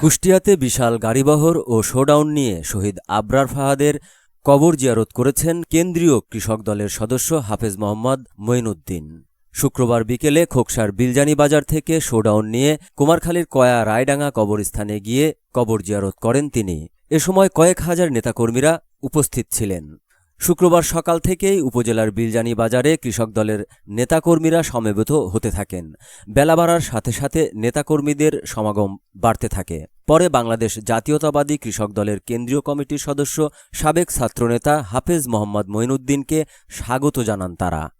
কুষ্টিয়াতে বিশাল গাড়িবহর ও শোডাউন নিয়ে শহীদ আবরার ফাহাদের কবর জিয়ারত করেছেন কেন্দ্রীয় কৃষক দলের সদস্য হাফেজ মোহাম্মদ মঈনুদ্দিন। শুক্রবার বিকেলে খোকসার বিলজানি বাজার থেকে শোডাউন নিয়ে কুমারখালীর কয়া রায়ডাঙ্গা কবরস্থানে গিয়ে কবর জিয়ারত করেন তিনি। এ সময় কয়েক হাজার নেতাকর্মীরা উপস্থিত ছিলেন। শুক্রবার সকাল থেকেই উপজেলার বিলজানি বাজারে কৃষক দলের নেতাকর্মীরা সমবেত হতে থাকেন। বেলা বাড়ার সাথে সাথে নেতাকর্মীদের সমাগম বাড়তে থাকে। পরে বাংলাদেশ জাতীয়তাবাদী কৃষক দলের কেন্দ্রীয় কমিটির সদস্য সাবেক ছাত্রনেতা হাফেজ মোহাম্মদ মঈনুদ্দিনকে স্বাগত জানান তারা।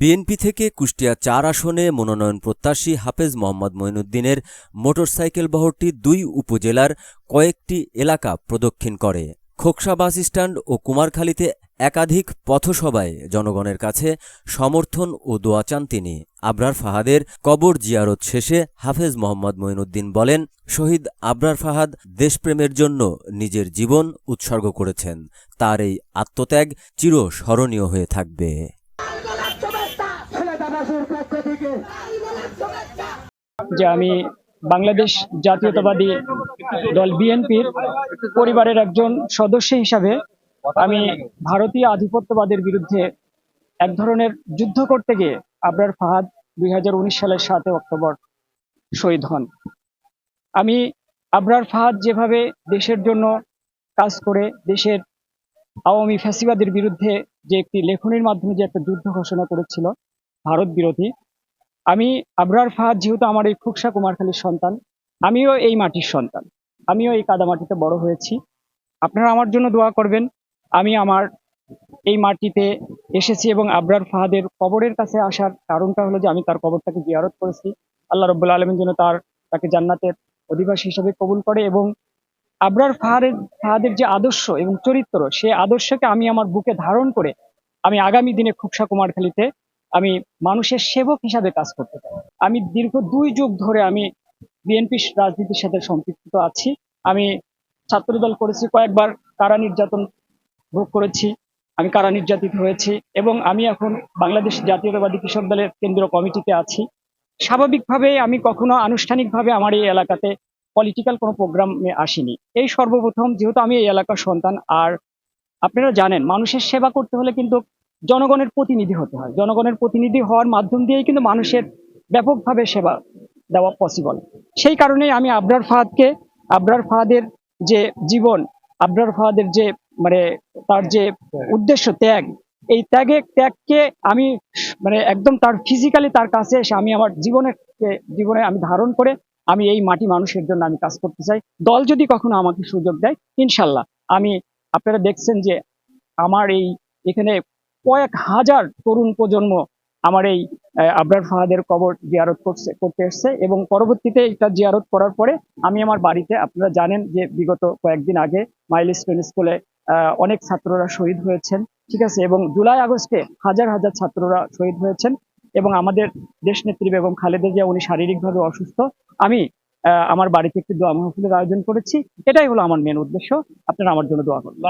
বিএনপি থেকে কুষ্টিয়া চার আসনে মনোনয়ন প্রত্যাশী হাফেজ মোহাম্মদ মঈনুদ্দিনের মোটরসাইকেল বহরটি দুই উপজেলার কয়েকটি এলাকা প্রদক্ষিণ করে। খোকসা বাস স্ট্যান্ড ও কুমারখালীতে একাধিক পথসভায় জনগণের কাছে সমর্থন ও দোয়া চান তিনি। আবরার ফাহাদের কবর জিয়ারত শেষে হাফেজ মোহাম্মদ মঈনুদ্দিন বলেন, শহীদ আবরার ফাহাদ দেশপ্রেমের জন্য নিজের জীবন উৎসর্গ করেছেন। তার এই আত্মত্যাগ চিরস্মরণীয় হয়ে থাকবে। যে আমি বাংলাদেশ জাতীয়তাবাদী দল বিএনপির পরিবারের একজন সদস্য হিসাবে আমি ভারতীয় আধিপত্যবাদের বিরুদ্ধে এক ধরনের যুদ্ধ করতে গিয়ে আবরার ফাহাদ দুই হাজার উনিশ সালের সাতই অক্টোবর শহীদ হন। আমি আবরার ফাহাদ যেভাবে দেশের জন্য কাজ করে, দেশের আওয়ামী ফ্যাসিবাদের বিরুদ্ধে যে একটি লেখনির মাধ্যমে যে একটা যুদ্ধ ঘোষণা করেছিল, ভারত বিরোধী আমি আবরার ফাহাদ যেহেতু আমার এই খুকসা কুমারখালীর সন্তান, আমিও এই মাটির সন্তান। আমিও এই কাদামাটিতে বড় হয়েছি। আপনারা আমার জন্য দোয়া করবেন। আমি আমার এই মাটিতে এসেছি এবং আবরার ফাহাদের কবরের কাছে আসার কারণটা হলো যে আমি তার কবরটাকে জিয়ারত করেছি। আল্লাহ রব্বুল আলমের জন্য তার, তাকে জান্নাতের অধিবাসী হিসেবে কবুল করে এবং আবরার ফাহাদের ফাহাদের যে আদর্শ এবং চরিত্র, সে আদর্শকে আমি আমার বুকে ধারণ করে আমি আগামী দিনে খুবসা কুমারখালীতে আমি মানুষের সেবক হিসাবে কাজ করতে চাই আমি দীর্ঘ দুই যুগ ধরে আমি বিএনপি রাজনীতির সাথে সম্পৃক্ত আছি। আমি ছাত্রদল করেছি, কয়েকবার কারা নির্যাতন ভোগ করেছি, আমি কারা নির্যাতিত হয়েছি এবং আমি এখন বাংলাদেশ জাতীয়তাবাদী কৃষক দলের কেন্দ্রীয় কমিটিতে আছি। স্বাভাবিকভাবে আমি কখনো আনুষ্ঠানিকভাবে আমার এই এলাকাতে পলিটিক্যাল কোনো প্রোগ্রামে আসিনি। এই সর্বপ্রথম যেহেতু আমি এই এলাকার সন্তান, আর আপনারা জানেন মানুষের সেবা করতে হলে কিন্তু জনগণের প্রতিনিধি হতে হয়। জনগণের প্রতিনিধি হওয়ার মাধ্যম দিয়েই কিন্তু মানুষের ব্যাপকভাবে সেবা দেওয়া পসিবল সেই কারণেই আমি আবরার ফাহাদকে, আবরার ফাহাদের যে জীবন, আবরার ফাহাদের যে মানে তার যে উদ্দেশ্য ত্যাগ, এই ত্যাগে, ত্যাগকে আমি মানে একদম তার ফিজিক্যালি তার কাছে এসে আমি আমার জীবনের জীবনে আমি ধারণ করে আমি এই মাটি মানুষের জন্য আমি কাজ করতে চাই। দল যদি কখনো আমাকে সুযোগ দেয়, ইনশাল্লাহ। আমি, আপনারা দেখছেন যে আমার এই এখানে কয়েক হাজার তরুণ প্রজন্ম আমার এই আবরার ফাহাদের কবর জিয়ারত করছে করতে এসছে এবং পরবর্তীতে এটা জিয়ারত করার পরে আমি আমার বাড়িতে আপনারা জানেন যে বিগত কয়েকদিন আগে মাইলস্টোন স্কুলে আহ, অনেক ছাত্ররা শহীদ হয়েছেন ঠিক আছে? এবং জুলাই আগস্টে হাজার হাজার ছাত্ররা শহীদ হয়েছেন এবং আমাদের দেশনেত্রী বেগম খালেদা জিয়া উনি শারীরিকভাবে অসুস্থ। আমি আমার বাড়িতে একটি দোয়া মাহফিলের আয়োজন করেছি। এটাই হলো আমার মেন উদ্দেশ্য। আপনারা আমার জন্য দোয়া করবেন